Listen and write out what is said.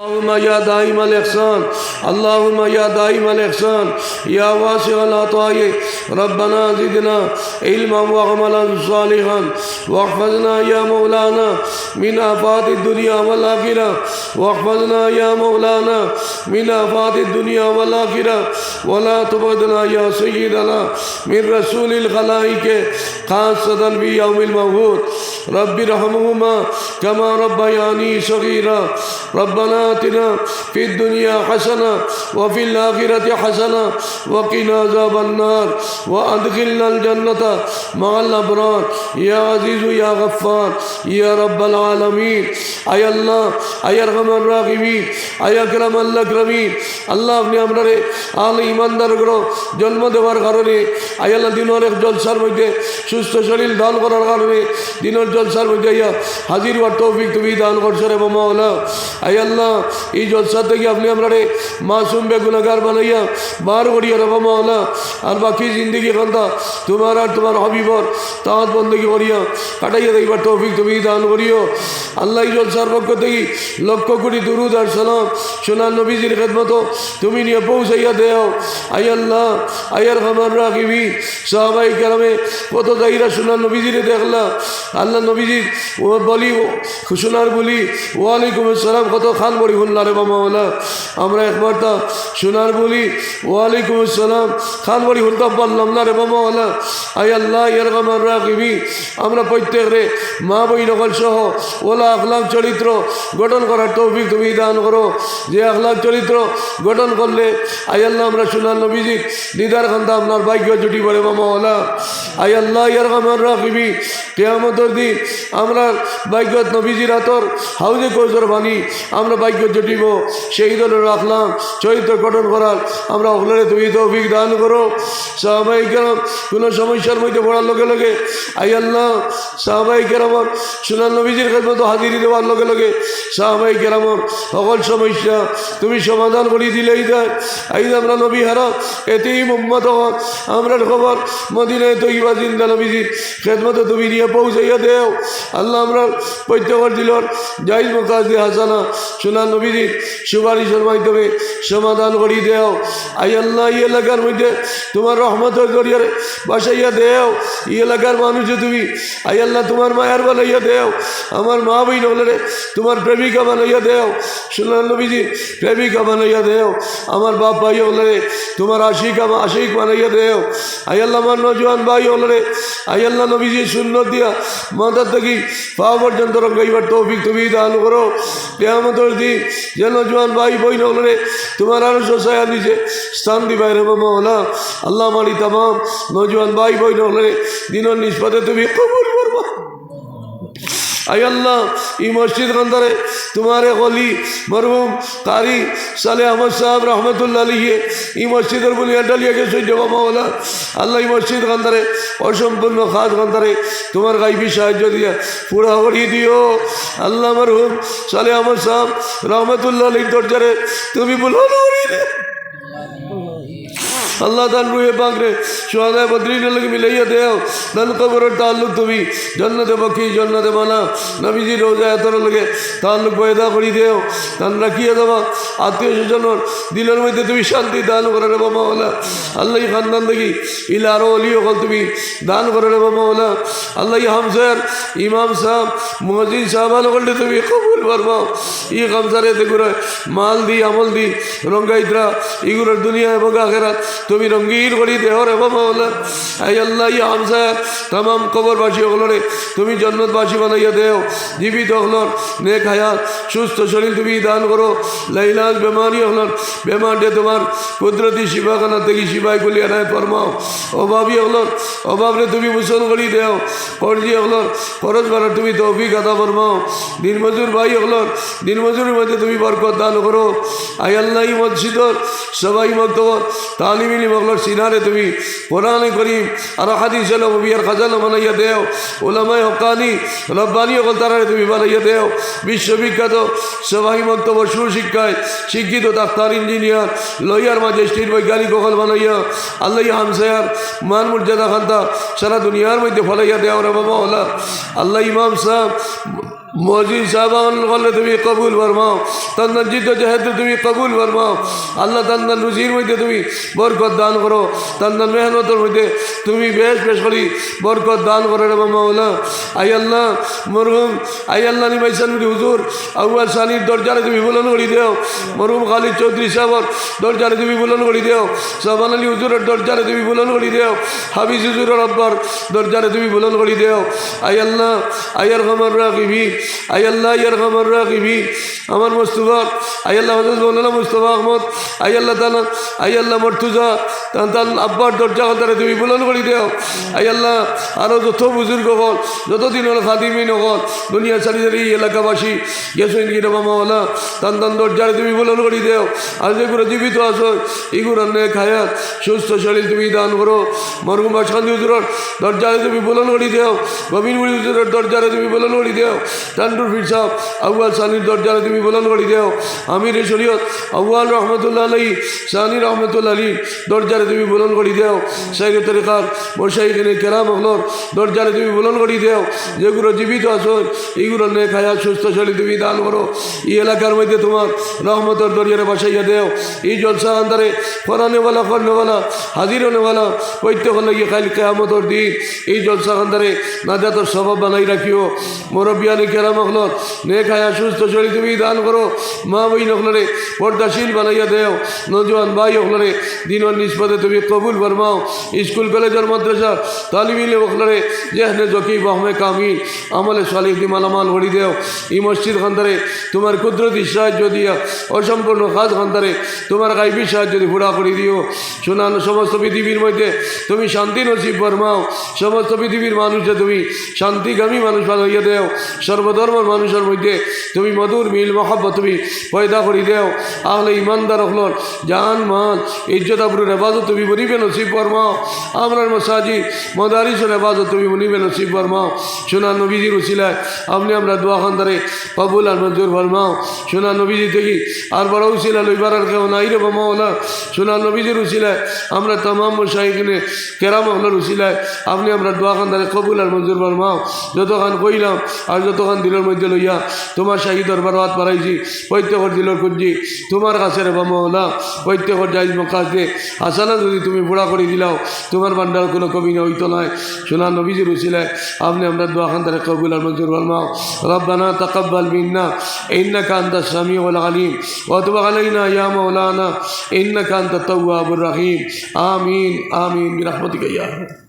اللهم يا دائم الإحسان، اللهم يا دائم الإحسان، يا واسع العطاء ربنا زدنا علما وعملا صالحا، واحفظنا يا مولانا من آفات الدنيا والآخرة، واحفظنا يا مولانا من آفات الدنيا والآخرة، ولا تبعدنا يا سيدنا من رسول الخلائق، خاصة في يوم الموعود. رب ارحمهما كما ربياني صغيرا ربنا آتنا في الدنيا حسنة وفي الآخرة حسنة وقنا عذاب النار وأدخلنا الجنة مع الأبرار يا عزيز يا غفار يا رب العالمين أي الله أي أرحم الراحمين أي أكرم الأكرمين আল্লাহ আপনি আপনারে আল ইমানদারগুলো জন্ম দেওয়ার কারণে আয়াল্লাহ দিনের এক জলসার মধ্যে সুস্থ শরীর দান করার কারণে দিনের জলসার আইয়া হাজির হওয়ার তৌফিক তুমি দান করছ রে মাওলা আয়াল্লাহ এই জলসা থেকে আপনি আপনারে মাসুম বেগুনাগার বানাইয়া বার করিয়া রে মাওলা আর বাকি জিন্দগি খান্তা তোমার আর তোমার হবিবর তাঁত বন্দী করিয়া কাটাইয়া দেখবার তৌফিক তুমি দান করিও। আল্লাহ জলসার পক্ষ থেকে লক্ষ কোটি দুরুদ আর সালাম, সোনার নবীজির খেদমত তুমি নিয়ে পৌঁছাইয়া দেও। আই আল্লাহ আয়ার খামার রাখিবি সাহাবাই কেরামে কত দায়ীরা সোনার নবীজিরে দেখলা, আল্লাহ নবীজির ও বলি সোনার বলি ওয়ালাইকুম আসসালাম, কত খান বড়ি শুনলা রে বামাওয়ালা আমরা একবার তা সোনার বলি ওয়ালাইকুম আসসালাম, খান বড়ি শুনতাম পারলাম না রে বামাওয়ালা আই আল্লাহ, ইয়ার খামার রাখিবি আমরা প্রত্যেক রে মা বই নকল সহ ওলা আখলাম চরিত্র গঠন করার তৌফিক তুমি দান করো। যে আখলাম চরিত্র গঠন করলে আই আল্লাহ, আমরা সোনার নবীজি, দিদার খান্তা আপনার ভাগ্য জুটি পড়ে মামাওয়ালা আই আল্লাহ, ইয়ার খামার রাখিবি কেয়ামতর দিন আমরা ভাগ্যত নবীজির হাতর হাউজে কৈজর বানি আমরা ভাগ্য জুটিব। সেই দলে রাখলাম চরিত্র গঠন করার আমরা ওগুলোরে তুমি তৌফিক দান করো। সাহাবাই কেরাম, কোনো সমস্যার মধ্যে পড়ার লগে লগে আই আল্লাহ কেরামর সোনার নবীজির মতো হাজিরি দেওয়ার লগে লগে কেরামর সকল সমস্যা তুমি সমাধান করে দিলেই দেয়। এই আমরা নবী হারা এতেই মোহাম্মদ আমরা খবর মদিনায় তৈবা জিন্দা নবীজির খেদমতো তুমি নিয়ে পৌঁছাইয়া দেও। আল্লাহ আমরা প্রত্যেকর দিলর জাইজ মোকাজে হাসানা, সোনার নবীজির সুপারিশের মাধ্যমে সমাধান করি দেও। আই আল্লাহ, এই এলাকার মধ্যে তোমার রহমতের জরিয়ারে বাসাইয়া দেও। এই এলাকার মানুষে তুমি, আই আল্লাহ, তোমার মায়ার বানাইয়া দেও। আমার মা বই নগলে তোমার প্রেমিকা বানাইয়া দেও। সোনার নবীজি প্রেমিকা বানাইয়া দেও। আমার বাপ ভাই হলে তোমার আশিক আমার আশিক বানাইয়া দেও। আই আল্লাহ, আমার নজওয়ান ভাই হলে আই আল্লাহ নবীজি শূন্য দিয়া মাথা থেকে পা পর্যন্ত রঙ্গাইবার তৌফিক তুমি দান করো। কেয়ামতর দিন যেন জোয়ান ভাই বই নগরে তোমার আরও সসায়া নিচে স্থান দিবাই রে মামলা আল্লাহ মালি তাম, নজওয়ান ভাই বই নগরে দিনের নিষ্পাতে তুমি কবুল আই আল্লাহ, এই মসজিদ কান্দারে তোমারে গলি, মরহুম, কারি, সালে আহমদ সাহেব রহমতুল্লাহ আলিয়ে এই মসজিদের বুনিয়াদ ডালিয়াকে সহ্য মাওলা। আল্লাহ এই মসজিদ কান্দারে অসম্পূর্ণ খাস কান্দারে তোমার গাইবি সাহায্য দিয়ে পুরা করিয়ে দিও। আল্লাহ মরহুম, সালে আহমদ সাহেব রহমতুল্লাহ আলীর দরজারে তুমি বলো আল্লাহ তার রুহে পাকরে সোহাদায় বদ্রিনের লোক মিলাইয়া দেও। দান কবরের তাল্লুক তুমি। জন্নতে পক্ষী জন্নতে মানা। নবীজি রোজা এত লোকে তাল্লুক পয়দা করি দেও। দান রাখিয়ে দেওয়া আত্মীয় স্বজনের দিলের মধ্যে তুমি শান্তি দান করে রে বাবা ওলা আল্লাহ খানদান দেখি, ইলা অলি হল তুমি দান করে রে বাবা ওলা আল্লাহ হামসার ইমাম সাহেব মহাজিন সাহেব আলো করলে তুমি কবুল পারবাও ই খামসারে দেখুরে মাল দি, আমল দি রঙ্গাইত্রা ইগুলোর দুনিয়া এবং আখেরাত তুমি রঙ্গিন করি দেহ রে বলে। এই আল্লাহ ই হামসা তাম কবরবাসী হলরে তুমি জন্নতবাসী বানাইয়া দেও, জীবিত হলর নেক হায়াত, সুস্থ শরীর তুমি দান করো, লাইলাজ বেমারি হলর বেমারটে তোমার কুদরতি শিবাখানা থেকে শিবাই গুলি এনায় ফরমাও। অভাবী হলর অভাবরে তুমি মুসল করি দেও, কর্জি হলর খরচ বাড়ার তুমি তৌফিক আদা ফরমাও। দিনমজুর ভাই হলর দিনমজুরের মধ্যে তুমি বরকত দান করো। আই আল্লাহ মসজিদর সবাই মক্তবর তালিম তালিমিলি মগলর সিনারে তুমি কোরআনে করিম আর হাদিস বিয়ার খাজানো বানাইয়া দেও। ওলামাই হকানি রব্বানি অকল তারারে তুমি বানাইয়া দেও। বিশ্ববিখ্যাত সবাই মন্তব্য সুশিক্ষায় শিক্ষিত ডাক্তার, ইঞ্জিনিয়ার লইয়ার ম্যাজিস্ট্রেট, বৈজ্ঞানিক অকল বানাইয়া আল্লাহ হামসায়ার মান মর্যাদা খান্তা সারা দুনিয়ার মধ্যে ফলাইয়া দেও রে বাবা ওলা। আল্লাহ ইমাম সাহেব, মজিদ সাহবান করলে তুমি কবুল ফরমাও। তান্দার জিদ্দ জাহেদ তুমি কবুল ফরমাও। আল্লাহ তান্দার রুজির মধ্যে তুমি বরকত দান করো। তান্দার মেহনতের মধ্যে তুমি বেশ বেশ করি বরকত দান করো রে মাওলা। আই আল্লাহ, মরহুম আই আল্লাহ নি হুজুর। আউয়াল সানির দরজারে তুমি বুলন করি দেও। মরহুম খালিদ চৌধুরী সাহর দরজারে তুমি বুলন করি দেও। সাবান আলী হুজুরের দরজারে তুমি বুলন করি দেও। হাবিজ হুজুরের আব্বার দরজারে তুমি বুলন করি দেও। আই আল্লাহ আয়ার খামার রাখিবি আই আল্লাহ ইয়ার খামার রাখিবি আমার মুস্তফা আই আল্লাহ হজরত মৌলানা মুস্তফা আহমদ আই আল্লাহ তালা আই আল্লাহ মর্তুজা তান তান আব্বার দরজা খাতারে তুমি বুলন করি দেও। আই আল্লাহ আরও যত বুজুর্গ হল যতদিন হল খাদিমিন হল দুনিয়া সারি সারি এলাকাবাসী গেছেন কি রবা মাওলা তান তান দরজারে তুমি বুলন করি দেও। আর যেগুলো জীবিত আছো এগুলো নেক হায়াত, সুস্থ শরীর তুমি দান করো। মরহুম বাসকান্দি হুজুরের দরজারে তুমি বুলন করি দেও। গোবিন্দপুরি হুজুরের দরজারে তুমি বুলন করি দেও। টান্ডুর ফির সাহ আউয়াল সানির দরজারে তুমি বুলন করি দেও। আমির শরীয়ত, আউয়াল রহমতুল্লাহ আলী সানি রহমতুল্লাহ আলী দরজারে তুমি বুলন করি দেও। সাইরে তরিকার মোশাইখানে কেরাম হলর দরজারে তুমি বুলন করি দেও। যেগুলো জীবিত আছো, এইগুলো নেক হায়াত, সুস্থ শরীর তুমি দান করো। এই এলাকার মধ্যে তোমার রহমতের দরিয়ারে বসাইয়া দেও। এই জলসা আন্দারে করনেওয়ালা হাজির হনেওয়ালা কইতে হলে গিয়ে খালি কেয়ামতর দিন এই জলসা আন্দারে নাজাতর স্বভাব বানাই রাখিও। মুরব্বিয়ানি কেরাম হলর নেক হায়া সুস্থ শরীর তুমি দান করো। মা বই নখলরে পর্দাশীল বানাইয়া দেও। নজওয়ান ভাই হলরে দিনর নিষ্পদে তুমি কবুল ফরমাও। স্কুল কলেজের মাদ্রাসা, তালিমিলে হলরে জেহনে জকি বহমে কামিল। আমলে সালিক দি মালামাল ভরি দেও। এই মসজিদ খান্দারে তোমার কুদরতি সাহায্য দিয়া, অসম্পূর্ণ খাদ খান্দারে তোমার গাইবি সাহায্য দিয়ে পুরা করে দিও। শোনান সমস্ত পৃথিবীর মধ্যে তুমি শান্তি নসিব ফরমাও। সমস্ত পৃথিবীর মানুষে তুমি শান্তিগামী মানুষ বানাইয়া দেও। সর্বধর্মের মানুষের মধ্যে তুমি মধুর মিল, মহাব্বত তুমি পয়দা করে দেও। আহলে ইমানদার হলর জান মান ইজ্জত আবরুর হেফাজত তুমি বনিবে নসিব ফরমাও। আমরার মসাজি মদারিসের হেফাজত তুমি বনিবে নসিব ফরমাও। সোনা নবীজির উসিলায় আপনি আমরা দোয়া খান্দারে কবুল আর মঞ্জুর ফরমাও। সোনা নবীজি থেকে আর বড় উসিলা লইবার আর কেউ নাই রে বামাওলা সোনা নবীজির উসিলায় আমরা তামাম মশাইকিনে কেরাম হলার উসিলায় আপনি আমরা দোয়া খান্দারে কবুল আর মঞ্জুর ফরমাও। যতখান কইলাম আর যতখান দিলের মধ্যে লইয়া তোমার শাহী দরবার হাত বাড়াইছি, প্রত্যেকর দিলর খুঁজি তোমার কাছে রে বামাওলা প্রত্যেকর যাই দে আসানা যদি তুমি বুড়া করে দিলাও তোমার বান্ডার কোনো কবি না হইতো নয় সোনা নবীজির উসিলায় আপনি আমরা দোয়া খান্দারে কবুল আর মঞ্জুর ফরমাও ربنا تقبل منا إنك أنت السميع العليم وتب علينا يا مولانا إنك أنت التواب الرحيم آمين آمين برحمتك يا رب